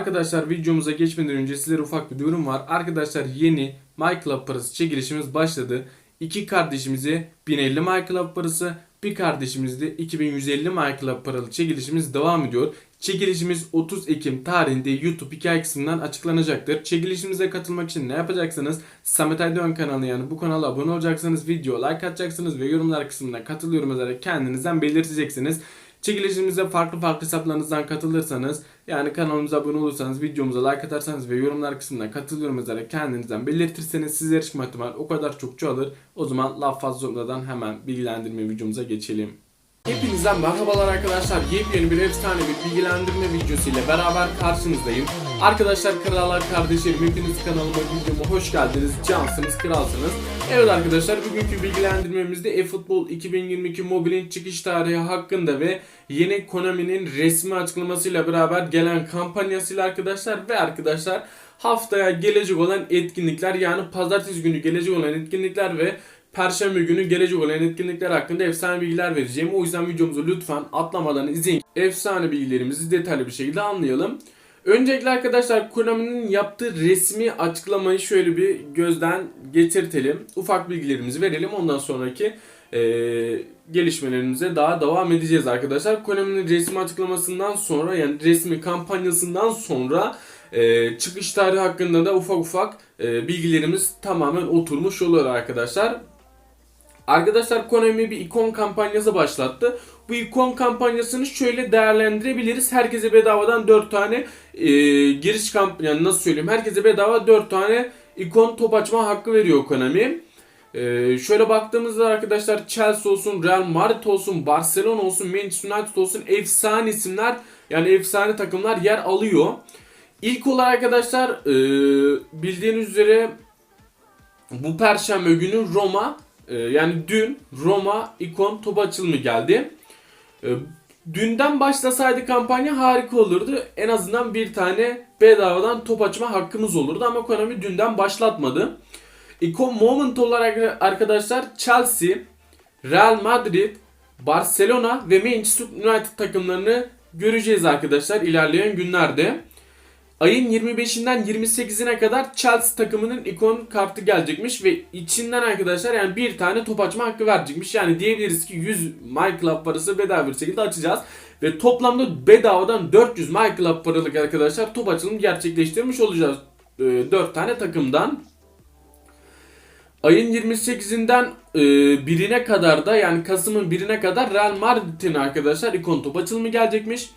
Arkadaşlar videomuza geçmeden önce sizlere ufak bir duyurum var. Arkadaşlar yeni MyClub parası çekilişimiz başladı. İki kardeşimize 1050 MyClub parası, bir kardeşimizde 2150 MyClub paralı çekilişimiz devam ediyor. Çekilişimiz 30 Ekim tarihinde YouTube hikaye kısmından açıklanacaktır. Çekilişimize katılmak için ne yapacaksınız? Samet Aydoğan kanalı yani bu kanala abone olacaksınız, video like atacaksınız ve yorumlar kısmına katılıyorum yazarak kendinizden belirteceksiniz. Çekilişimize farklı farklı hesaplarınızdan katılırsanız yani kanalımıza abone olursanız videomuza like atarsanız ve yorumlar kısmına katılıyorum yazarak kendinizden belirtirseniz sizlere çıkma ihtimali o kadar çok çoğalır. O zaman laf fazla uzatmadan hemen bilgilendirme videomuza geçelim. Hepinizden merhabalar arkadaşlar. Yepyeni bir efsane bir bilgilendirme videosu ile beraber karşınızdayım. Arkadaşlar krallar kardeşlerim hepiniz kanalıma videoma hoş geldiniz. Cansınız, kralsınız. Evet arkadaşlar bugünkü bilgilendirmemizde eFootball 2022 mobilin çıkış tarihi hakkında ve yeni Konami'nin resmi açıklamasıyla beraber gelen kampanyasıyla arkadaşlar ve arkadaşlar haftaya gelecek olan etkinlikler yani pazartesi günü gelecek olan etkinlikler ve Perşembe günü gelecek olan etkinlikler hakkında efsane bilgiler vereceğim. O yüzden videomuzu lütfen atlamadan izleyin. Efsane bilgilerimizi detaylı bir şekilde anlayalım. Öncelikle arkadaşlar Konami'nin yaptığı resmi açıklamayı şöyle bir gözden geçirtelim. Ufak bilgilerimizi verelim. Ondan sonraki eee, gelişmelerimize daha devam edeceğiz arkadaşlar. Konami'nin resmi açıklamasından sonra yani resmi kampanyasından sonra eee, çıkış tarihi hakkında da ufak ufak eee, bilgilerimiz tamamen oturmuş olur arkadaşlar. Arkadaşlar Konami bir ikon kampanyası başlattı. Bu ikon kampanyasını şöyle değerlendirebiliriz. Herkese bedavadan 4 tane e, giriş kamp yani nasıl söyleyeyim? Herkese bedava 4 tane ikon top açma hakkı veriyor Konami. E, şöyle baktığımızda arkadaşlar Chelsea olsun, Real Madrid olsun, Barcelona olsun, Manchester United olsun efsane isimler yani efsane takımlar yer alıyor. İlk olarak arkadaşlar e, bildiğiniz üzere bu perşembe günü Roma e, yani dün Roma ikon top açılımı geldi. E, dünden başlasaydı kampanya harika olurdu. En azından bir tane bedavadan top açma hakkımız olurdu ama Konami dünden başlatmadı. İkon Moment olarak arkadaşlar Chelsea, Real Madrid, Barcelona ve Manchester United takımlarını göreceğiz arkadaşlar ilerleyen günlerde. Ayın 25'inden 28'ine kadar Chelsea takımının ikon kartı gelecekmiş ve içinden arkadaşlar yani bir tane top açma hakkı verecekmiş. Yani diyebiliriz ki 100 MyClub parası bedava bir şekilde açacağız. Ve toplamda bedavadan 400 MyClub paralık arkadaşlar top açılımı gerçekleştirmiş olacağız. 4 tane takımdan. Ayın 28'inden e, birine kadar da yani Kasım'ın birine kadar Real Madrid'in arkadaşlar ikon top açılımı gelecekmiş.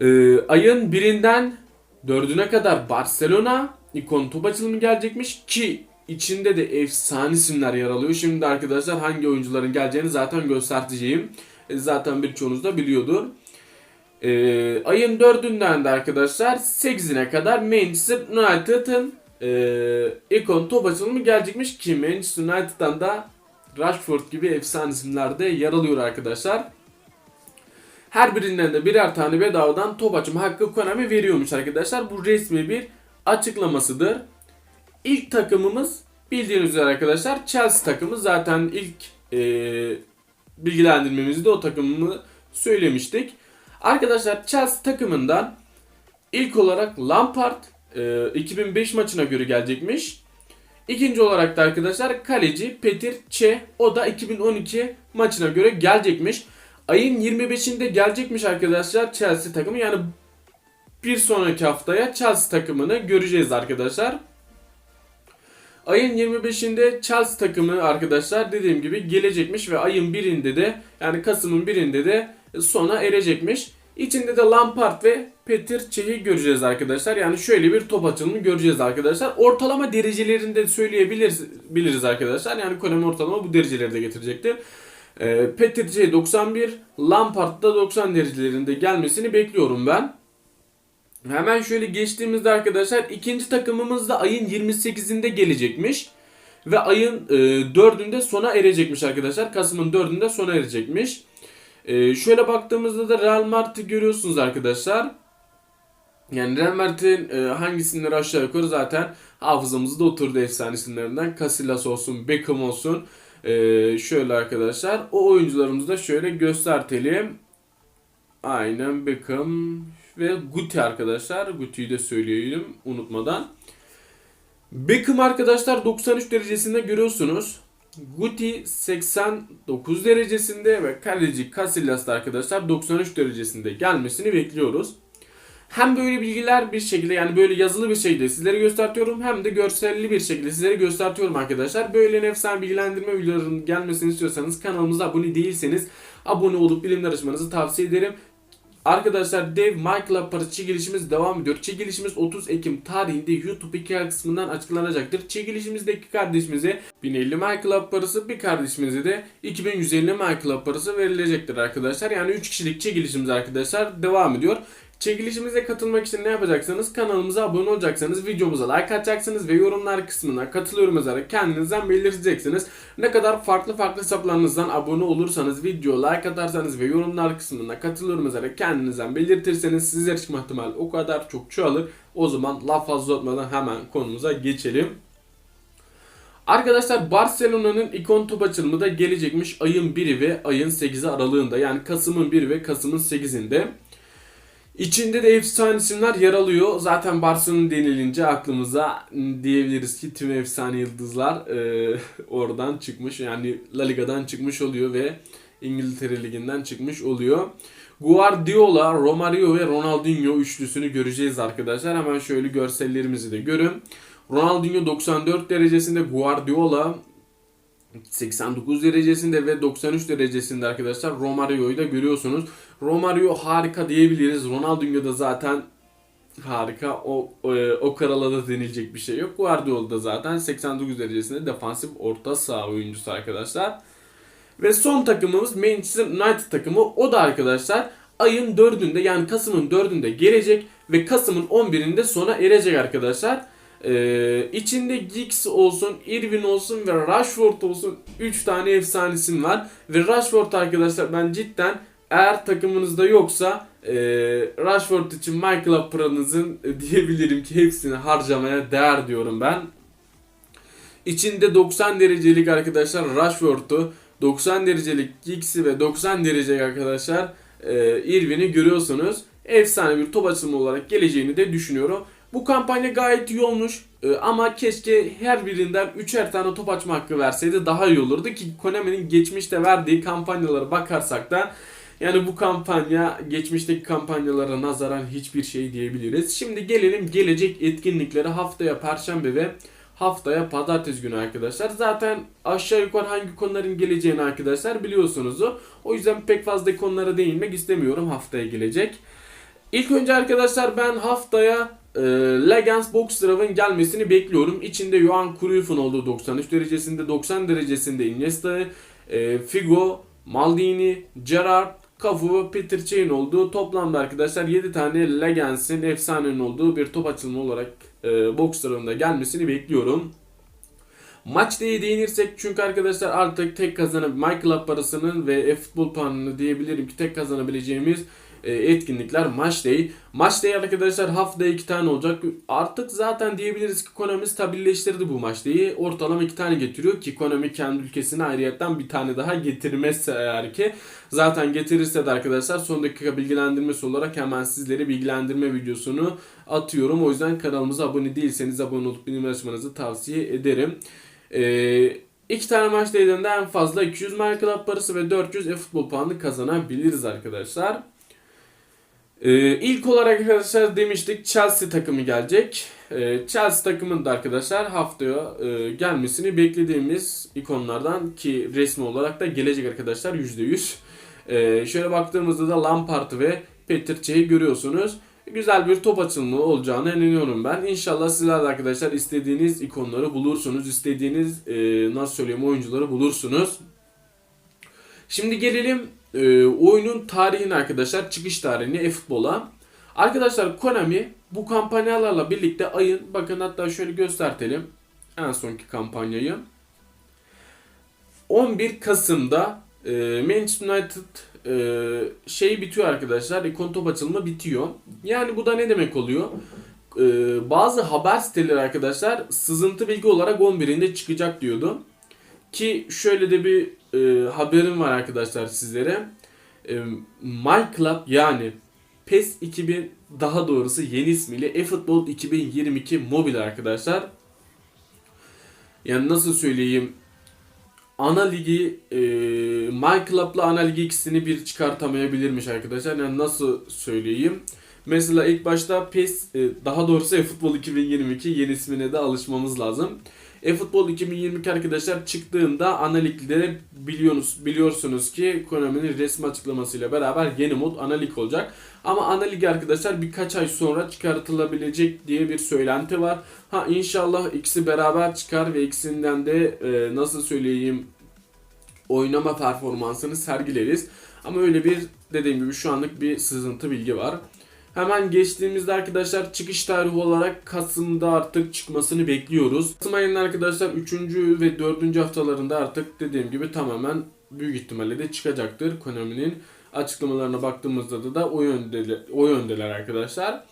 E, ayın birinden Dördüne kadar Barcelona ikon top açılımı gelecekmiş ki içinde de efsane isimler yer alıyor. Şimdi arkadaşlar hangi oyuncuların geleceğini zaten göstereceğim. E, Zaten birçoğunuz da biliyordur. E, ayın dördünden de arkadaşlar 8'ine kadar Manchester United'ın e, ikon top açılımı gelecekmiş ki Manchester United'dan da Rashford gibi efsane isimler de yer alıyor arkadaşlar. Her birinden de birer tane bedavadan top açma hakkı Konami veriyormuş arkadaşlar. Bu resmi bir açıklamasıdır. İlk takımımız bildiğiniz üzere arkadaşlar Chelsea takımı. Zaten ilk e, bilgilendirmemizde o takımını söylemiştik. Arkadaşlar Chelsea takımından ilk olarak Lampard e, 2005 maçına göre gelecekmiş. İkinci olarak da arkadaşlar kaleci Petir Çe o da 2012 maçına göre gelecekmiş. Ayın 25'inde gelecekmiş arkadaşlar Chelsea takımı. Yani bir sonraki haftaya Chelsea takımını göreceğiz arkadaşlar. Ayın 25'inde Chelsea takımı arkadaşlar dediğim gibi gelecekmiş ve ayın birinde de yani Kasım'ın birinde de sona erecekmiş. İçinde de Lampard ve Petir Çeh'i göreceğiz arkadaşlar. Yani şöyle bir top açılımı göreceğiz arkadaşlar. Ortalama derecelerini de söyleyebiliriz biliriz arkadaşlar. Yani Konami ortalama bu dereceleri de getirecektir. E, Petir C 91, Lampard'da 90 derecelerinde gelmesini bekliyorum ben. Hemen şöyle geçtiğimizde arkadaşlar ikinci takımımız da ayın 28'inde gelecekmiş. Ve ayın e, 4'ünde sona erecekmiş arkadaşlar. Kasım'ın 4'ünde sona erecekmiş. E, şöyle baktığımızda da Real Madrid'i görüyorsunuz arkadaşlar. Yani Real Madrid'in e, hangi isimleri aşağı yukarı zaten hafızamızda oturdu efsane isimlerinden. Casillas olsun, Beckham olsun. Ee, şöyle arkadaşlar o oyuncularımızı da şöyle göstertelim. Aynen Beckham ve Guti arkadaşlar. Guti'yi de söyleyelim unutmadan. Beckham arkadaşlar 93 derecesinde görüyorsunuz. Guti 89 derecesinde ve kaleci Casillas da arkadaşlar 93 derecesinde gelmesini bekliyoruz. Hem böyle bilgiler bir şekilde yani böyle yazılı bir şekilde sizlere göstertiyorum hem de görselli bir şekilde sizlere göstertiyorum arkadaşlar. Böyle efsane bilgilendirme videolarının gelmesini istiyorsanız kanalımıza abone değilseniz abone olup bilimler açmanızı tavsiye ederim. Arkadaşlar dev MyClub parası çekilişimiz devam ediyor. Çekilişimiz 30 Ekim tarihinde YouTube hikaye kısmından açıklanacaktır. Çekilişimizdeki kardeşimize 1050 MyClub parası bir kardeşimize de 2150 MyClub parası verilecektir arkadaşlar. Yani 3 kişilik çekilişimiz arkadaşlar devam ediyor. Çekilişimize katılmak için ne yapacaksınız? Kanalımıza abone olacaksınız, videomuza like atacaksınız ve yorumlar kısmına katılıyorum yazarak kendinizden belirteceksiniz. Ne kadar farklı farklı hesaplarınızdan abone olursanız, video like atarsanız ve yorumlar kısmına katılıyorum yazarak kendinizden belirtirseniz sizler çıkma ihtimali o kadar çok çoğalır. O zaman laf fazla uzatmadan hemen konumuza geçelim. Arkadaşlar Barcelona'nın ikon top açılımı da gelecekmiş ayın 1'i ve ayın 8'i aralığında. Yani Kasım'ın 1 ve Kasım'ın 8'inde. İçinde de efsane isimler yer alıyor. Zaten Barcelona denilince aklımıza diyebiliriz ki tüm efsane yıldızlar e, oradan çıkmış. Yani La Liga'dan çıkmış oluyor ve İngiltere Ligi'nden çıkmış oluyor. Guardiola, Romario ve Ronaldinho üçlüsünü göreceğiz arkadaşlar. Hemen şöyle görsellerimizi de görün. Ronaldinho 94 derecesinde, Guardiola 89 derecesinde ve 93 derecesinde arkadaşlar Romario'yu da görüyorsunuz. Romario harika diyebiliriz. Ronaldinho da zaten harika. O, o, o karala da denilecek bir şey yok. Guardiola da zaten 89 derecesinde defansif orta saha oyuncusu arkadaşlar. Ve son takımımız Manchester United takımı. O da arkadaşlar ayın 4'ünde yani Kasım'ın 4'ünde gelecek ve Kasım'ın 11'inde sona erecek arkadaşlar. Ee, içinde Giggs olsun, Irvin olsun ve Rashford olsun 3 tane efsanesim var. Ve Rashford arkadaşlar ben cidden eğer takımınızda yoksa e, Rashford için Michael paranızın e, diyebilirim ki hepsini harcamaya değer diyorum ben. İçinde 90 derecelik arkadaşlar Rashford'u, 90 derecelik Giggs'i ve 90 derecelik arkadaşlar e, Irvin'i görüyorsunuz. Efsane bir top açılımı olarak geleceğini de düşünüyorum. Bu kampanya gayet iyi olmuş Ee, ama keşke her birinden üçer tane top açma hakkı verseydi daha iyi olurdu ki Konami'nin geçmişte verdiği kampanyalara bakarsak da yani bu kampanya geçmişteki kampanyalara nazaran hiçbir şey diyebiliriz. Şimdi gelelim gelecek etkinliklere haftaya perşembe ve haftaya pazartesi günü arkadaşlar. Zaten aşağı yukarı hangi konuların geleceğini arkadaşlar biliyorsunuz. O yüzden pek fazla konulara değinmek istemiyorum haftaya gelecek. İlk önce arkadaşlar ben haftaya e, Legends Box Drive'ın gelmesini bekliyorum. İçinde Johan Cruyff'un olduğu 93 derecesinde, 90 derecesinde Iniesta, e, Figo, Maldini, Gerrard, Cafu ve Peter Cech'in olduğu toplamda arkadaşlar 7 tane Legends'in efsanenin olduğu bir top açılımı olarak e, Box Drive'ında gelmesini bekliyorum. Maç diye değinirsek çünkü arkadaşlar artık tek kazanan My parasının ve e-futbol puanını diyebilirim ki tek kazanabileceğimiz etkinlikler Match Day. Match Day arkadaşlar haftaya iki tane olacak. Artık zaten diyebiliriz ki Konami stabilleştirdi bu Match Day'i. Ortalama iki tane getiriyor ki Konami kendi ülkesine ayrıyetten bir tane daha getirmezse eğer ki zaten getirirse de arkadaşlar son dakika bilgilendirmesi olarak hemen sizlere bilgilendirme videosunu atıyorum. O yüzden kanalımıza abone değilseniz abone olup bildirim açmanızı tavsiye ederim. Ee, iki tane maç değerinde en fazla 200 My Club parası ve 400 e-futbol puanı kazanabiliriz arkadaşlar. Ee, ilk olarak arkadaşlar demiştik Chelsea takımı gelecek. Ee, Chelsea takımının da arkadaşlar haftaya e, gelmesini beklediğimiz ikonlardan ki resmi olarak da gelecek arkadaşlar %100. Ee, şöyle baktığımızda da Lampard ve Peter Cech'i görüyorsunuz. Güzel bir top açılımı olacağını inanıyorum ben. İnşallah sizler de arkadaşlar istediğiniz ikonları bulursunuz. istediğiniz e, nasıl söyleyeyim oyuncuları bulursunuz. Şimdi gelelim e, oyunun tarihini arkadaşlar çıkış tarihini e-futbola. Arkadaşlar Konami bu kampanyalarla birlikte ayın bakın hatta şöyle göstertelim en sonki kampanyayı. 11 Kasım'da e, Manchester United e, şey bitiyor arkadaşlar. Ikon top açılımı bitiyor. Yani bu da ne demek oluyor? E, bazı haber siteleri arkadaşlar sızıntı bilgi olarak 11'inde çıkacak diyordu. Ki şöyle de bir e, haberim var arkadaşlar sizlere. E, My Club yani PES 2000 daha doğrusu yeni ismiyle eFootball 2022 Mobile arkadaşlar. Yani nasıl söyleyeyim ana ligi e, MyClub'la ana ligi ikisini bir çıkartamayabilirmiş arkadaşlar. Yani nasıl söyleyeyim? Mesela ilk başta PES e, daha doğrusu eFootball 2022 yeni ismine de alışmamız lazım. eFootball 2022 arkadaşlar çıktığında ana liglere biliyorsunuz, biliyorsunuz ki Konami'nin resmi açıklamasıyla beraber yeni mod ana lig olacak. Ama ana lig arkadaşlar birkaç ay sonra çıkartılabilecek diye bir söylenti var. Ha inşallah ikisi beraber çıkar ve ikisinden de e, nasıl söyleyeyim oynama performansını sergileriz. Ama öyle bir dediğim gibi şu anlık bir sızıntı bilgi var. Hemen geçtiğimizde arkadaşlar çıkış tarihi olarak Kasım'da artık çıkmasını bekliyoruz. Kasım ayının arkadaşlar 3. ve 4. haftalarında artık dediğim gibi tamamen büyük ihtimalle de çıkacaktır Konami'nin açıklamalarına baktığımızda da, o yöndeler, o yöndeler arkadaşlar.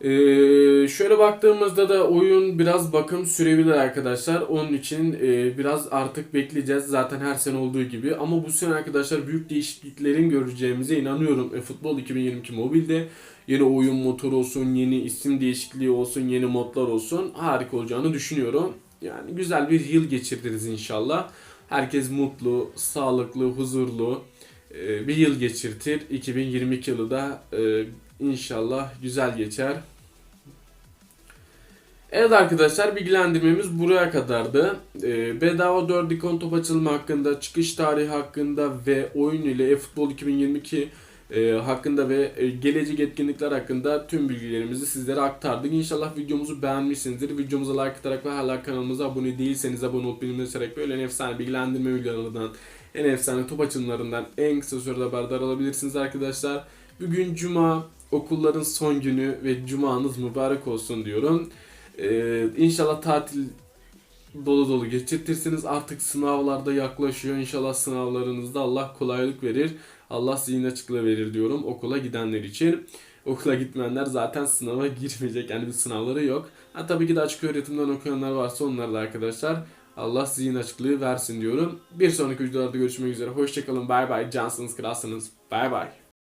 Ee, şöyle baktığımızda da oyun biraz bakım sürebilir arkadaşlar. Onun için e, biraz artık bekleyeceğiz zaten her sene olduğu gibi. Ama bu sene arkadaşlar büyük değişikliklerin göreceğimize inanıyorum. E, Futbol 2022 mobilde yeni oyun motoru olsun, yeni isim değişikliği olsun, yeni modlar olsun harika olacağını düşünüyorum. Yani güzel bir yıl geçirdiniz inşallah. Herkes mutlu, sağlıklı, huzurlu e, bir yıl geçirtir. 2022 yılı da e, inşallah güzel geçer. Evet arkadaşlar bilgilendirmemiz buraya kadardı. E, bedava 4 ikon top açılımı hakkında, çıkış tarihi hakkında ve oyun ile eFootball 2022 e, hakkında ve e, gelecek etkinlikler hakkında tüm bilgilerimizi sizlere aktardık. İnşallah videomuzu beğenmişsinizdir. Videomuza like atarak ve hala kanalımıza abone değilseniz abone olup bildirimleri böyle en efsane bilgilendirme videolarından, en efsane top açılımlarından en kısa sürede haberdar olabilirsiniz arkadaşlar. Bugün cuma, okulların son günü ve cumanız mübarek olsun diyorum. Ee, inşallah tatil dolu dolu geçirtirsiniz. Artık sınavlarda yaklaşıyor. İnşallah sınavlarınızda Allah kolaylık verir. Allah zihin açıklığı verir diyorum okula gidenler için. Okula gitmeyenler zaten sınava girmeyecek. Yani bir sınavları yok. Ha, tabii ki de açık öğretimden okuyanlar varsa onlar da arkadaşlar. Allah zihin açıklığı versin diyorum. Bir sonraki videolarda görüşmek üzere. Hoşçakalın. Bay bay. Cansınız, kralsınız. Bay bay.